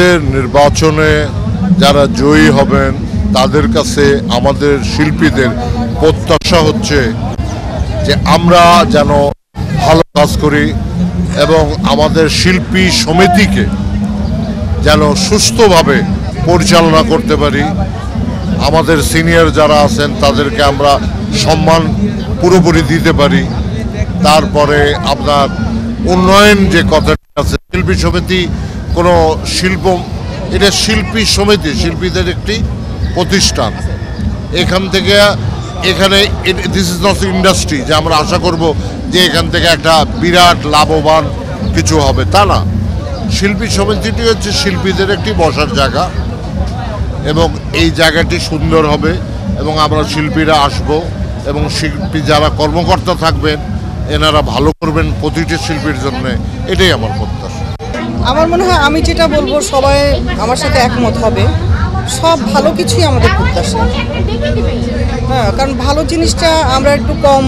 আমাদের নির্বাচনে যারা জয়ী হবেন, তাদের কাছে আমাদের শিল্পীদের প্রত্যাশা হচ্ছে যে আমরা যেন ভালো কাজ করি এবং আমাদের শিল্পী সমিতিকে যেন সুস্থভাবে পরিচালনা করতে পারি। আমাদের সিনিয়র যারা আছেন, তাদেরকে আমরা সম্মান পুরোপুরি দিতে পারি। তারপরে আপনার উন্নয়ন যে কথাটা আছে, শিল্পী সমিতি কোনো শিল্প, এটা শিল্পী সমিতি, শিল্পীদের একটি প্রতিষ্ঠান। এখান থেকে এখানে দিস ইজ নট ইন্ডাস্ট্রি যে আমরা আশা করব যে এখান থেকে একটা বিরাট লাভবান কিছু হবে। তা না। শিল্পী সমিতিটি হচ্ছে শিল্পীদের একটি বসার জায়গা এবং এই জায়গাটি সুন্দর হবে এবং আমরা শিল্পীরা আসব এবং শিল্পী যারা কর্মকর্তা থাকবেন, এনারা ভালো করবেন প্রতিটি শিল্পীর জন্য। এটাই আমার প্রত্যাশা। আমার মনে হয় আমি যেটা বলব, সবাই আমার সাথে একমত হবে। সব ভালো কিছুই আমাদের প্রত্যাশা। হ্যাঁ কারণ ভালো জিনিসটা আমরা একটু কম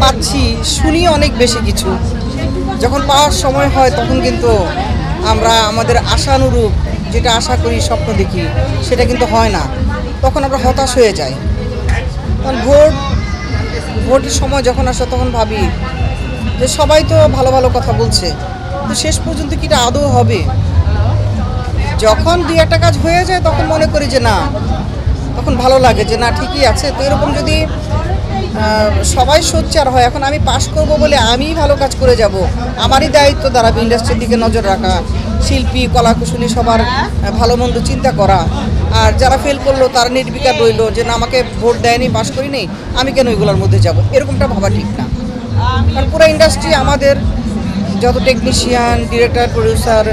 পাচ্ছি, শুনি অনেক বেশি কিছু। যখন পাওয়ার সময় হয়, তখন কিন্তু আমরা আমাদের আশানুরূপ যেটা আশা করি, স্বপ্ন দেখি, সেটা কিন্তু হয় না। তখন আমরা হতাশ হয়ে যাই। কারণ ভোট, ভোটের সময় যখন আসে, তখন ভাবি যে সবাই তো ভালো ভালো কথা বলছে। তো শেষ পর্যন্ত কি এটা আদৌ হবে? যখন দুই একটা কাজ হয়ে যায়, তখন মনে করি যে না, তখন ভালো লাগে যে না, ঠিকই আছে। তো এরকম যদি সবাই সোচ্চার হয়, এখন আমি পাশ করব বলে আমিই ভালো কাজ করে যাব, আমারই দায়িত্ব দাঁড়াবে ইন্ডাস্ট্রির দিকে নজর রাখা, শিল্পী, কলাকুশলী সবার ভালো মন্দ চিন্তা করা। আর যারা ফেল করল, তারা নির্বিকার রইল যে না, আমাকে ভোট দেয়নি, পাশ করিনি, আমি কেন এগুলোর মধ্যে যাব? এরকমটা ভাবা ঠিক না। কারণ পুরো ইন্ডাস্ট্রি আমাদের যত টেকনিশিয়ান ডিরেক্টর প্রডিউসার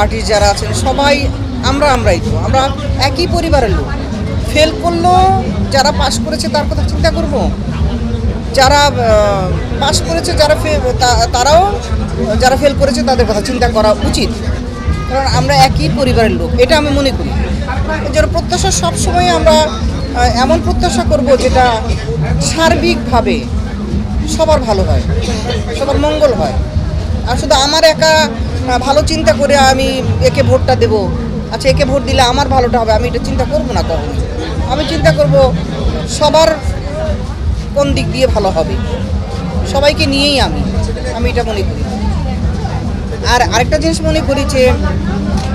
আর্টিস্ট যারা আছেন, সবাই আমরা আমরাই তো। আমরা একই পরিবারের লোক। ফেল করল, যারা পাশ করেছে তার কথা চিন্তা করব। যারা পাশ করেছে, যারা তারাও, যারা ফেল করেছে তাদের কথা চিন্তা করা উচিত। কারণ আমরা একই পরিবারের লোক, এটা আমি মনে করি। যারা প্রত্যাশা সবসময় আমরা এমন প্রত্যাশা করব যেটা সার্বিকভাবে সবার ভালো হয়, সবার মঙ্গল হয়। আর শুধু আমার একা ভালো চিন্তা করে আমি একে ভোটটা দেব। আচ্ছা একে ভোট দিলে আমার ভালোটা হবে, আমি এটা চিন্তা করব না কখনো আমি চিন্তা করব সবার কোন দিক দিয়ে ভালো হবে। সবাইকে নিয়েই আমি আমি এটা মনে করি। আর আরেকটা জিনিস মনে করি যে,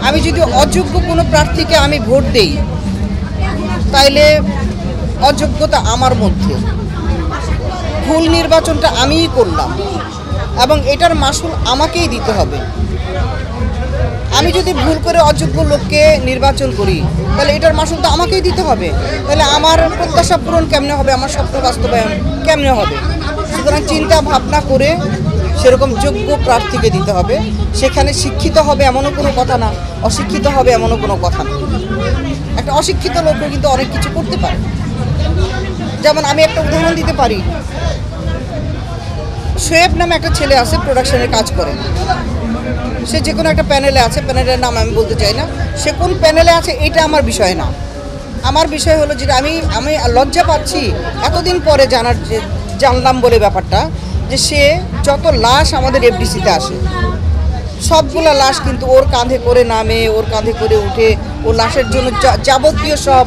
আমি যদি অযোগ্য কোনো প্রার্থীকে আমি ভোট দেই, তাইলে অযোগ্যতা আমার মধ্যে। ভুল নির্বাচনটা আমিই করলাম। এবং এটার মাসুল আমাকেই দিতে হবে। আমি যদি ভুল করে অযোগ্য লোককে নির্বাচন করি, তাহলে এটার মাসুল তো আমাকেই দিতে হবে। তাহলে আমার প্রত্যাশা পূরণ কেমনে হবে? আমার স্বপ্ন বাস্তবায়ন কেমনে হবে? সুতরাং চিন্তা ভাবনা করে সেরকম যোগ্য প্রার্থীকে দিতে হবে। সেখানে শিক্ষিত হবে এমনও কোনো কথা না, অশিক্ষিত হবে এমনও কোনো কথা না। একটা অশিক্ষিত লোকও কিন্তু অনেক কিছু করতে পারে। যেমন আমি একটা উদাহরণ দিতে পারি। শোয়েব নামে একটা ছেলে আছে প্রোডাকশনের কাজ করে। সে যে কোনো একটা প্যানেলে আছে প্যানেলের নাম আমি বলতে চাই না। সে কোন প্যানেলে আছে, এটা আমার বিষয় না। আমার বিষয় হলো যেটা আমি আমি লজ্জা পাচ্ছি এতদিন পরে জানার জানলাম বলে ব্যাপারটা, যে সে যত লাশ আমাদের এফডিসিতে আসে সবগুলা লাশ কিন্তু ওর কাঁধে করে নামে, ওর কাঁধে করে উঠে ও লাশের জন্য যাবতীয় সব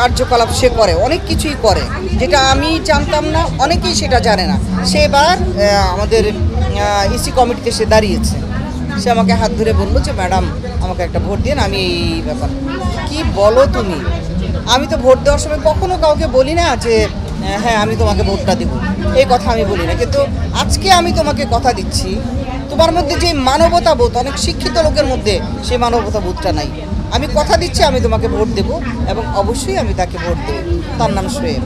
কার্যকলাপ সে করে, অনেক কিছুই করে। যেটা আমি জানতাম না, অনেকেই সেটা জানে না। সে এবার আমাদের ইসি কমিটিতে সে দাঁড়িয়েছে। সে আমাকে হাত ধরে বলল যে, ম্যাডাম, আমাকে একটা ভোট দিন, আমি এই ব্যাপার কি বলো তুমি? আমি তো ভোট দেওয়ার সময় কখনো কাউকে বলি না যে হ্যাঁ আমি তোমাকে ভোটটা দেবো। এই কথা আমি বলি না। কিন্তু আজকে আমি তোমাকে কথা দিচ্ছি তোমার মধ্যে যে মানবতা বোধ অনেক শিক্ষিত লোকের মধ্যে সেই মানবতা বোধটা নাই। আমি কথা দিচ্ছি, আমি তোমাকে ভোট দেব এবং অবশ্যই আমি তাকে ভোট দেব। তার নাম শোয়েব